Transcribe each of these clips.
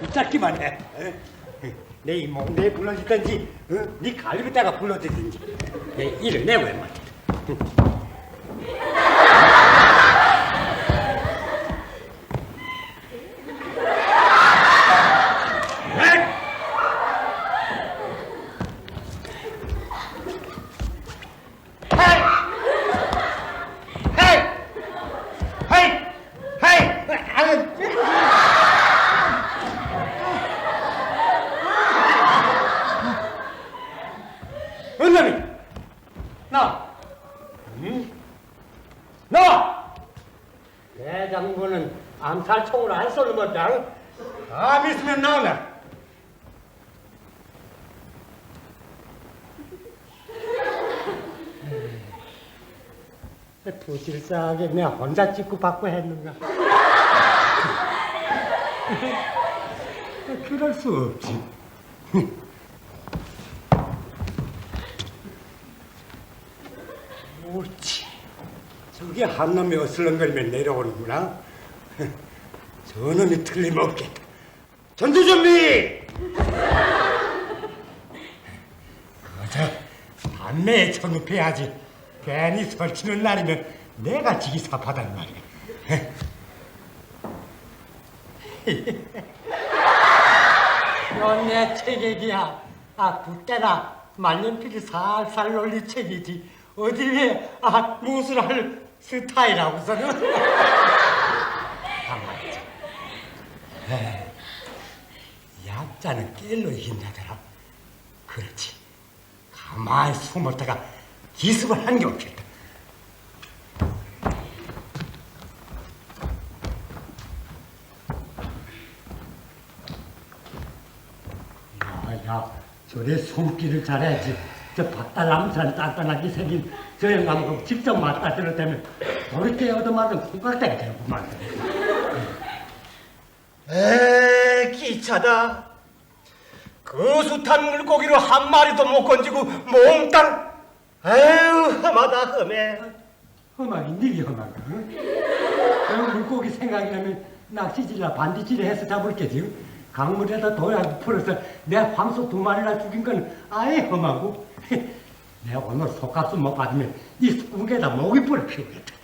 붙잡기만 해. 어? 내 이몽 내 불러주든지, 어? 네 갈비다가 불러주든지, 내 일을 내고 말이야. 헤이! 헤이! 헤이! 아유! 은남이! 나! 응? 나! 대장군은 것다. 감 있으면 나오나? 부실싸하게 내가 혼자 찍고 받고 했는가? 그럴 수 없지. 옳지. 저게 한 놈이 어슬렁거리면 내려오는구나. 저놈이 틀림없겠다. 준비! 그저 담배에 쳐눕혀야지. 괜히 설치는 날이면 내가 지기 삽하단 말이야. 넌내 책액이야. 아, 그때나 말년필이 살살 놀리 책이지. 어디에 아 무술 할 스타일하고서는. 가만있자. 약자는 낄로 이긴다더라. 그렇지. 가만히 숨었다가 기습을 한게 없겠다. 야, 야, 저래 숨기를 잘해야지. 저 박달남산 단단하게 생긴 저 영감하고 직접 맞다 들었다면 저렇게 얻어맞은 콩깍대가 되는구만. 에 기차다. 그 숱한 물고기를 한 마리도 못 건지고 몽땅. 에휴 험하다 험해. 험하기 니기 험한가? 응? 저 물고기 생각이 나면 낚시질이나 반디질을 해서 잡을 게지. 강물에다 도약 풀어서 내 황소 두 마리나 죽인 건 아예 험하고. 내가 오늘 속값을 못 받으면 이 숙국에다 모기 뿌려 피우겠다.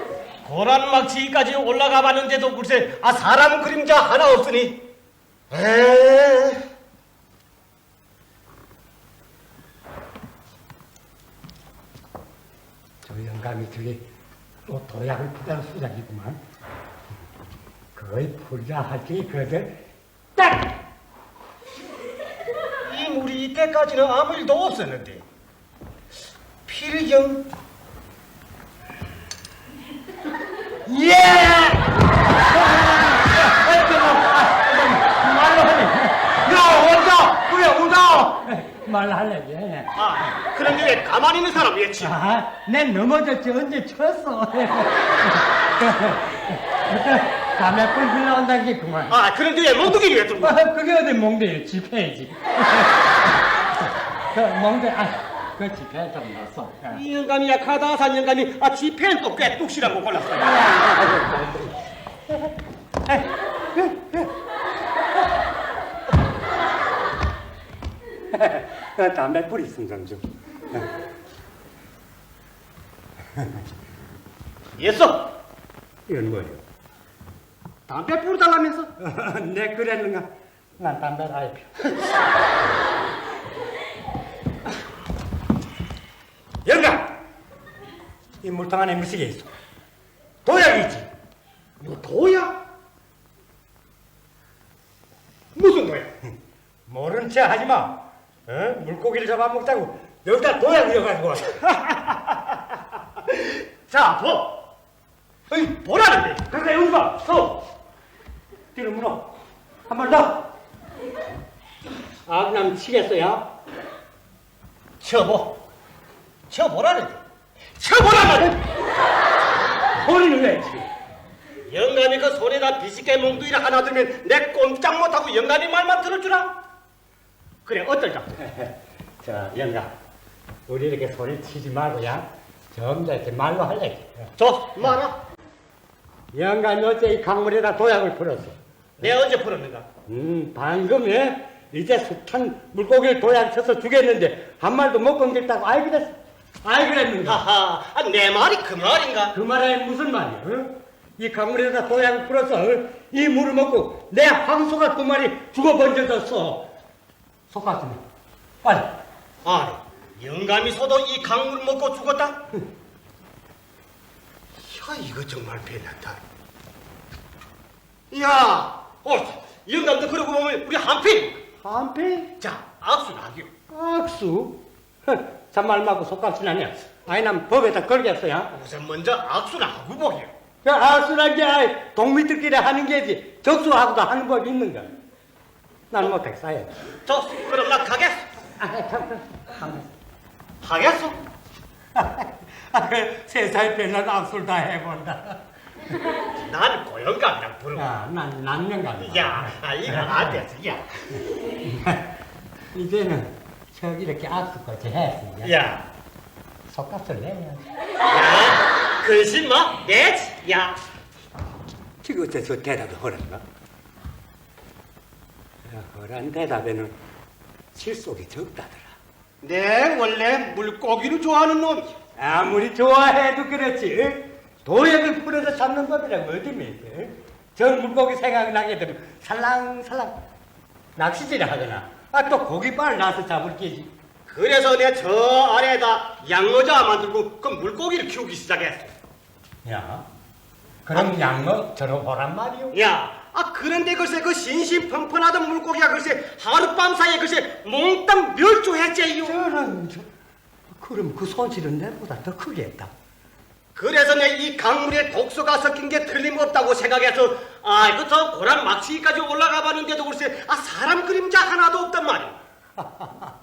고란막치까지 올라가 봤는데도 글쎄 아 사람 그림자 하나 없으니. 에. 저 영감이 저게 또 도약을 푸다는 수작이구만. 거의 풀자 할지 그들 딱! 이 물이 이때까지는 아무 일도 없었는데. 필경. 예! 말로 하네. 야 원자 왜 온다? 말로 할래, 예. 아 그럼 왜 가만히 있는 사람 왜치? 아, 내 넘어졌지 언제 쳤어. 담에 뿔 흘러온다는 게 그만. 아 그런데 왜 몽둥이를 왜 들고? 아, 그게 어디 몽대예요, 집회지. 그 몽대, 아, 그 집회 좀 넣었어. 이 영감이 약하다 산 영감이 아 지폐는 또꽤 뚝실한 거 골랐어. 그 담배 뿌리 있으면 좀 줘. 예서 이건 뭐예요? 담배 뿌리 달라면서? 내 그랬는가? 난 담배를 아예 피워. 영감! 이 물통 안에 게 있어? 도약이지? 뭐 도야? 무슨 도야? 모른 체 하지 마. 어? 물고기를 잡아먹자고 여기다 도약 이어 가지고 왔어. 자 보. 어이 보라는데. 그러니까 여기 봐. 서. 뒤로 물어. 한 번 더. 악남 치겠어요? 쳐보. 쳐보라는데. 쳐보란 말이야. 소리를 왜 치? 영감이 그 손에다 비식게 몽둥이를 하나 들면 내 꼼짝 못하고 영감이 말만 들을 줄아? 그래 어떨까? 자, 영감. 우리 이렇게 소리 치지 말고야. 점자 이렇게 말로 할래. 저 말아. 영감이 어째 이 강물에다 도약을 풀었어. 내 언제 풀었는가? 음, 방금 예? 이제 숱한 물고기를 도약쳐서 주겠는데 한 마리도 못 건졌다고 아이 그랬어. 아이 그랬는가? 하하, 아, 내 말이 그 말인가? 그 말이 무슨 말이야? 어? 이 강물에다 도약을 풀어서 어? 이 물을 먹고 내 황소가 두 마리 죽어 번져졌어. 속았으면 빨리. 아니, 영감이 소도 이 강물을 먹고 죽었다? 야, 이거 정말 배났다. 야, 어, 영감도 그러고 보면 우리 한필. 한패? 자, 악수나기요. 악수? 참말 말고 속값이 나냐? 아이 난 법에다 걸겠어요. 우선 먼저 악수나 하고 보게요. 그 악수란 게 아이 동미들끼리 하는 게지 적수하고도 하는 법이 있는가? 난 못해 싸야 저, 그럼 나 가겠어. 아, 참, 참. 하겠어? 아, 그 세살 별난 악수를 다 해본다. 난 고영감이랑 부르고. 야, 난 난명감. 야, 아, 이거 안 됐어, 야. 이제는 저기 이렇게 악수까지 했으니까 야, 속값을 내야지. 야, 근심 마, 내지, 야. 지금 어째 저 대답이 허란가? 야, 허란 대답에는 실속이 적다더라. 내 원래 물고기를 좋아하는 놈이. 아무리 좋아해도 그렇지. 응? 도약을 풀어서 잡는 법이라고 어디 있어? 저 물고기 생각이 나게 되면 살랑살랑 낚시질을 하거나 아 또 고기발 나서 잡을 게지. 그래서 내 저 아래에다 양어자 만들고 그 물고기를 키우기 시작했어. 야, 그럼 양어 저러보란 말이오. 야, 아 그런데 글쎄 그 신신펀펀하던 물고기가 글쎄 하룻밤 사이에 글쎄 몽땅 멸종했지요. 저런 저, 그럼 그 손실은 내보다 더 크게 했다. 그래서 내 이 강물에 독소가 섞인 게 틀림없다고 생각해서 아이고 저 고란 막치기까지 올라가 봤는데도 글쎄 아 사람 그림자 하나도 없단 말이야.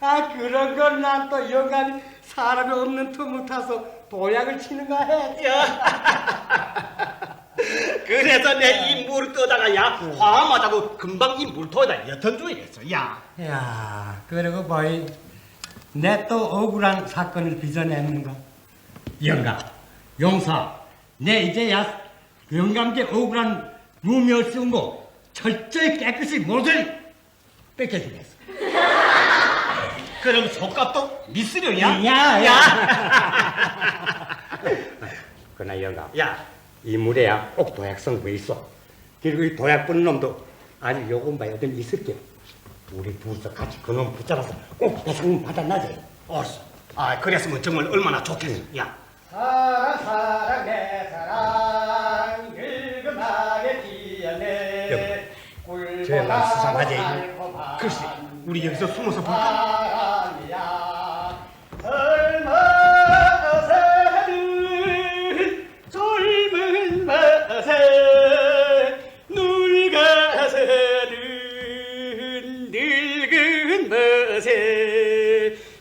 아 그런 건 난 또 영감이 사람이 없는 틈을 타서 도약을 치는가 해. 야. 그래서 내 이 물을 떠다가 야 화마다고 금방 이 물통에다 옅은 주의했어. 야. 야, 그리고 뭐이 내 또 억울한 사건을 빚어내는가? 영감, 용사, 내 이제야 영감께 억울한 무멸 쓰고 철저히 깨끗이 모조리 뺏겨주겠어. 그럼 속값도 미쓰려냐? 야, 야. 그나 영감, 야. 이 물에야 꼭 도약성분 있어. 그리고 이 도약 뿌는 놈도 아주 요금 봐야 좀 있을게. 우리 둘이서 같이 그놈 붙잡아서 꼭 배상금 받아나지. 어서. 아, 그랬으면 정말 얼마나 좋겠어. 야. 사랑 사랑 내 사랑 저야만 수상하지. 글쎄, 우리 여기서 숨어서 볼까?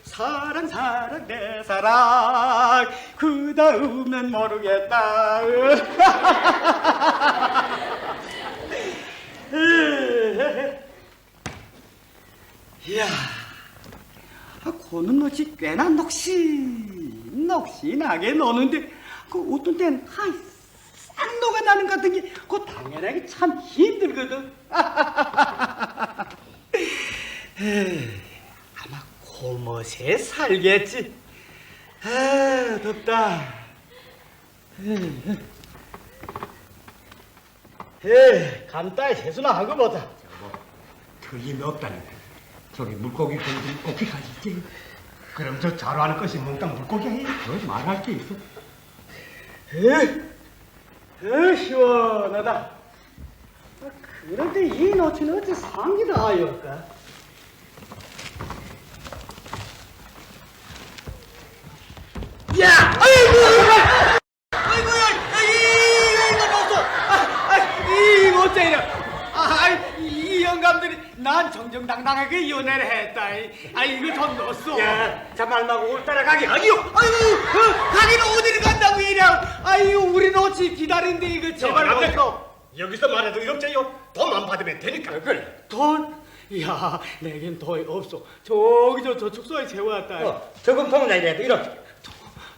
사랑 사랑 내 사랑 그 다음엔 모르겠다 이야 아, 고는 넛이 꽤나 넋이 넋이나게 노는데 그 어떤 땐 하이 싹 녹아나는 것 같은 게 그거 당연하게 참 힘들거든. 에이, 아마 고멋에 살겠지. 아 덥다. 에이, 에이 간단히 세수나 하고 보자 틀림이 없다는 거야. 저기 물고기 건좀 어떻게 가지지? 그럼 저 자루하는 것이 몽땅 물고기야? 너 말할 게 있어? 에이, 에이 시원하다. 아, 그런데 이 노치는 어째 상기다 하였까? 야, 아이고, 아이고야, 이 이거 놓소. 아, 아, 이 어째 이래? 아, 이 영감들이 난 정정당당하게 연애를 했다. 아, 이거 좀 넣었어. 야, 자말 말고 올 따라가게. 아니요, 아이고, 어, 가기는 어디를 간다고 이래? 아유, 우리 노치 기다린데 이거 제발 놓고. 못해. 여기서 말해도 이럽제요. 돈만 받으면 되니까. 그래. 돈? 야, 내겐 돈이 없어. 저기 저 저축소에 재워놨다. 어, 저금통은 내야 돼. 이렇게.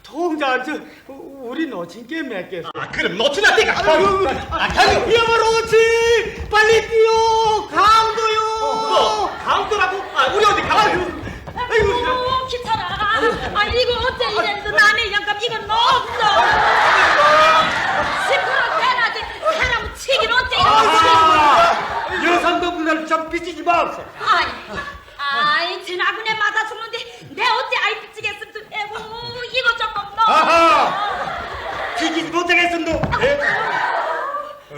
통장 저 우리 놓친 게 몇 개. 아 그럼 놓치나 띠가 아유, 아, 당연 뛰어버려 오지. 빨리 뛰어. 강도요. 뭐 강도라고? 아 우리 어디 가요? 아이고. 아이고 기차라 아 이거 어째 이랬어 남의 영감 이건 없어 시끄러 대낮에 사람 치긴 어째 이러지 여성분들 좀 삐지지 마세요. 아이 아이 지나군에 맞아 죽는데 내 어째 아이 삐치겠음 에고 이거 조금 너무 아하! 비키지 못하겠음도.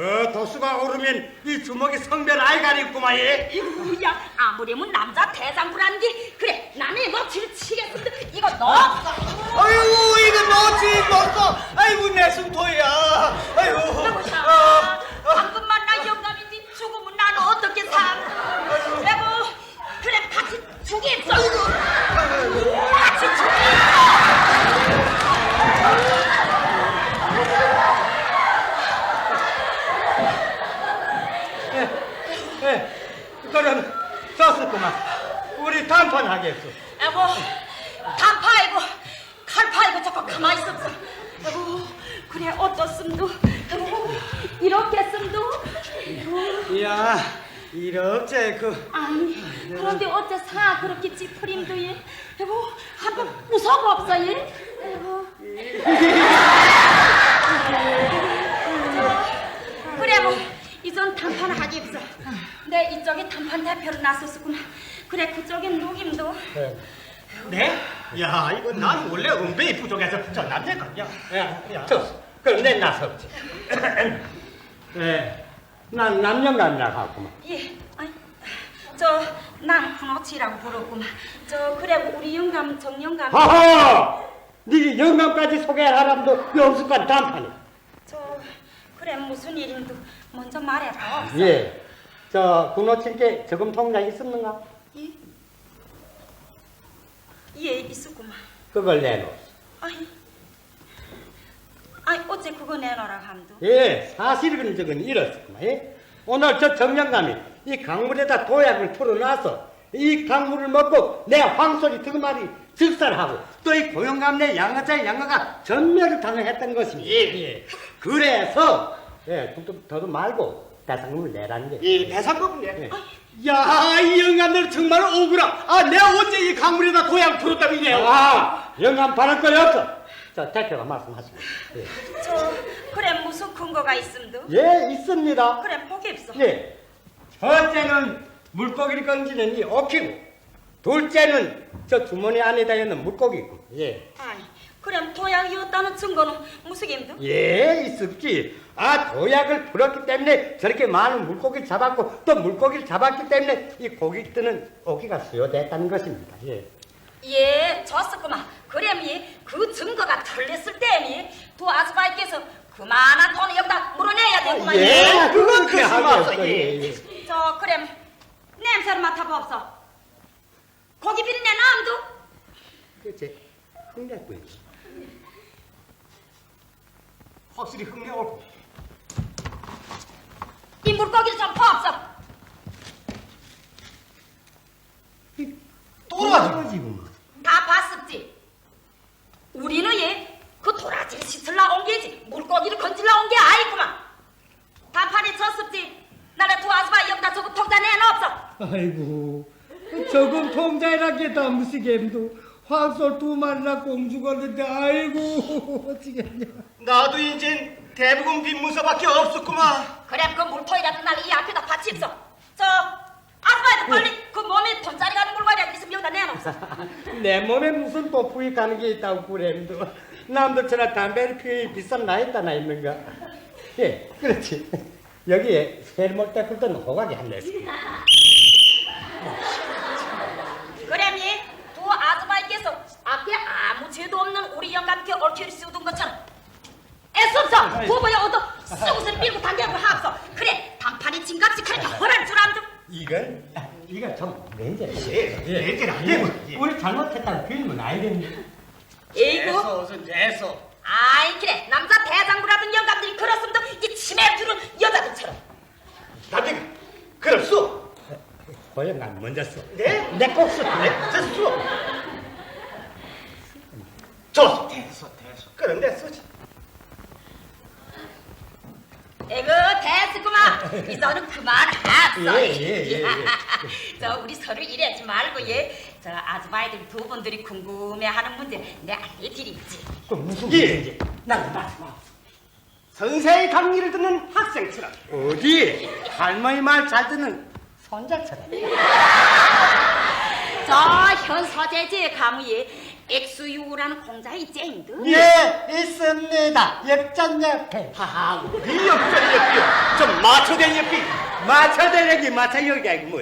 어, 도수가 오르면 이 주먹이 성별 알갈이 있구만, 예. 이구야 아무리면 남자 대장부란디. 그래 나는 너치를 치겠음 이거 너. 없어 아이고 이거 놓지 놓어. 아이고 내 숨토야. 아이고. 여보자 방금 만난 영감인지 죽으면 나는 어떻게 살 여보 그래 같이 죽이소 같이 죽이소 예, 그럼 썼었구만. 우리 단판하겠어. 여보 단파이고 칼파이고 자꾸 가만히 있었어 여보 그래 어떻음도 여보 이렇게 씀도 야 이렇게 그. 아니 그런데 어째 사 그렇게 찌푸림도 예 여보 한번 무서워 없어 예 여보 저, 그래 뭐 이전 단판 하기 없어 내 이쪽에 단판 대표로 나섰었구나 그래 그쪽엔 누김도 네? 야 이거 난 원래 음배이 부족해서 저 남자가 야, 야, 야. 저, 그럼 내 나섰지. 예, 난 남녀감이라고 하구만. 예 아니 저난 군어치라고 부르구만 저 그래 우리 영감 정영감 하하! 네 영감까지 소개할 사람도 영수관 단판이. 저 그래 무슨 일인도 먼저 말해봐 예. 저 군호친께 저금 통장 있었는가? 예? 예 있었구만 그걸 내놓. 아니 아니 어째 그거 내놔라 함도 예, 사실은 저건 이렇습니다. 예? 오늘 저 정영감이 이 강물에다 도약을 풀어놔서 이 강물을 먹고 내 황소리 두 마리 즉살하고 또 이 고영감 내 양어자 양어가 전멸을 당했던 것입니다. 예. 그래서 예, 좀 더도 말고 대상금을 내라는 게. 이 배상금은 예. 야, 이 영감들 정말 억울하. 아, 내가 언제 이 강물에다 고향 풀었다미네요. 아, 영감 바랄 거 없어. 저 대표가 말씀하시고. 예. 저 그래 무슨 근거가 있음도 예, 있습니다. 그래 보기 없어 예. 첫째는 물고기를 건지는 이 어키고, 둘째는 저 주머니 안에 다 있는 물고기고. 예. 아니 그래 도약이었다는 증거는 무슨 임도 예, 있었지. 아, 도약을 풀었기 때문에 저렇게 많은 물고기를 잡았고, 또 물고기를 잡았기 때문에 이 고기 뜨는 어기가 수요됐다는 것입니다. 예. 예 졌었구만 그래미 그 증거가 털렸을 때미 두 아스바이께서 그만한 돈을 여기다 물어내야 되구만 예, 그건 그렇게 큰 하겠어. 수고없어, 예, 예. 예. 저 그래 냄새를 맡아봅소 고기 비린내 남도 그치. 흥내꾼. 확실히 흥미옳고 이 물고기를 좀 퍼옵소 또라지구만. 다 봤었지 우리는 얘그 도라지를 씻으려 온 게지 물고기를 건질러 온 게 아니구만 단판에 쳤었지 나라 두 아스바 여기다 저거 통장 내놓았어 아이고, 저금 통장이라 게다 무시겜도 황소 두 마리나 공주가 있는데 아이고 어찌겠냐. 나도 이젠 대부분 빈문서밖에 없었구만. 그래 그 물통이라도 날이 앞에다 받칩소 저 아스바에도 빨리. 그 몸에 돈짜리 가는 물건이라도 있으면 여기다 내놓았어 내 몸에 무슨 뽀푸이 가는 게 있다고 그램도 남들처럼 담배를 피우니 비싼 나이다 나 있는가? 예 그렇지. 여기에 셀몰 때 굴던 호각이 하나 있어 그래미 두 아스바이께서 앞에 아무 죄도 없는 우리 영감께 얽혀를 씌우던 것처럼. 애써서 부부의 얻어 쑥을 밀고 당겨고 하소. 그래 단판이 진각직하게 허란 줄 암도 이걸? 이거 좀 렌즈 예, 렌즈는 안 되고, 예. 우리 잘못했다고 빌면 알겠네 이거 애써, 애써. 아이 그래. 남자 대장부라던 영감들이 그렇음도 이 치매 두른 여자들처럼. 남자가 그럼 수 고영감 먼저 써. 네? 내꼭 써. 네? 저 수. 좋소 됐어 됐어 그런데 쓰지. 에그 됐구만 이 서는 그만합소. 예, 예, 예, 예. 저 우리 서로 이래하지 말고 예저 아즈바이들 두 분들이 궁금해하는 문제 내 알려드리지. 그 무슨 문제인지 예. 난 그 맞고 선생의 강의를 듣는 학생처럼. 어디? 할머니 말 잘 듣는 손자처럼. 저 현서재제 가무에 엑스유라는 공자 있지 인드? 예, 있습니다. 역전 옆에. 하하 이 역전 옆이요 좀 맞춰된 옆이 맞춰대려기 맞춰 여기가 뭐.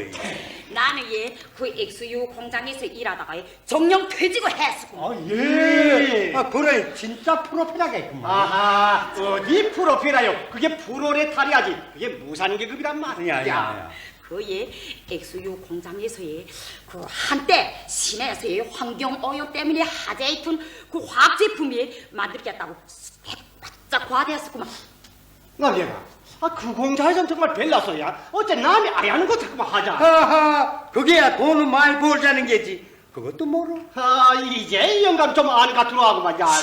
나는 얘그 엑스유 공장에서 일하다가 얘 정령 퇴직을 했었고. 아, 예. 아, 그래, 진짜 프로필하겠구만. 아하 어디 프로필하요 그게 프로레타리아지 그게 무산계급이란 말이야 야, 야, 야. 그의 엑스유 공장에서의 그 한때 시내에서의 환경 오염 때문에 화제했던 그 화학 제품이 만들겠다고 바짝 과대했었구만. 남녀가 아 그 공자에선 정말 별나서야 어째 남이 아야 하는 거 자꾸만 하자 하하, 그게 돈을 많이 벌자는 게지. 그것도 모르. 아 이제 영감 좀안 같으로 하고만 야안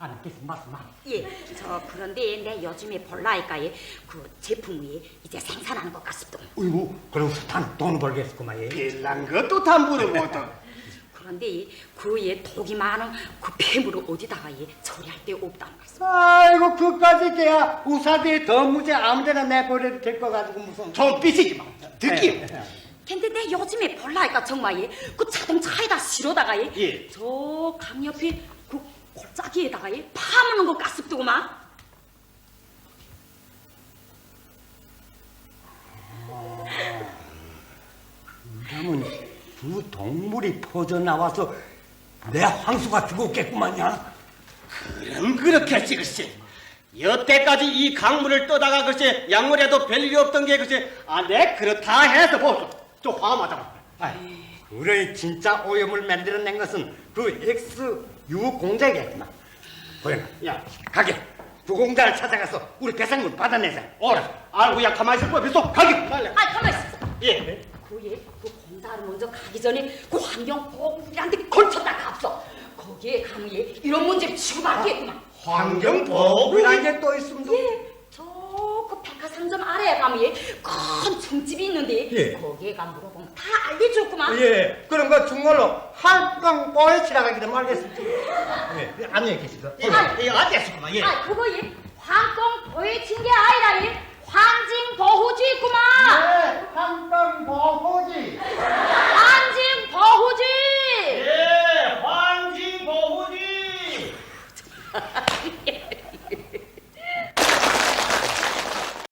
했겠어, 말씀 안. 예, 저 그런데 내 요즘에 볼라니까에 그 제품이 이제 생산하는 것 같습니다. 어이구, 그러고서 단, 돈 벌겠구만, 예. 빌란 것도 담보를 못하 그런데 그에 독이 많은 그 폐물을 어디다가 예 처리할 데 없다는 말씀. 아이고, 그까지 돼야 우사대에 더 무제 아무데나 내버려도 될 거 가지고 무슨. 좀 삐지지 마 듣기요 예, 예. 근데 내 요즘에 볼라니까 정말 예, 그 자동차에다 실어다가 예, 예. 저 강 옆에 그 골짜기에다가 예, 파묻는 것 같습더구만. 그러면 두 동물이 퍼져 나와서 내 황수가 죽었겠구만요. 그럼 그렇겠지 글쎄 여태까지 이 강물을 떠다가 글쎄 약물에도 별일이 없던 게 글쎄 아내 그렇다 해서 보소 좀 화마자 아이, 그래 진짜 오염을 만들어낸 것은 그 X 유 공자겠구만. 보현아, 야 가게. 그 공자를 찾아가서 우리 배상금 받아내자. 어라 알고 야 가만히 있을 법이소 가기 빨리 아, 가만 있어. 예 그에 그 공사를 먼저 가기 전에 그 환경보호구한테 걸쳤다 갔어. 거기에 가면 예, 이런 문제를 치고받겠구만. 환경보호구란 그게 또 있습니다. 예, 저그 백화상점 아래에 가면 예, 큰 청집이 있는데 예. 거기에 가 물어보면 다 알려줬구만. 예, 그런 거 중얼로 한강 뽀에 지나가기도 말겠습니다. 예, 안녕히 계시죠. 예 알겠구만 예 아, 그거 예, 황공 보여친 게 아니라 예, 환징 보호지 있구만. 네, 한강 보호지. 예, 황진 보호지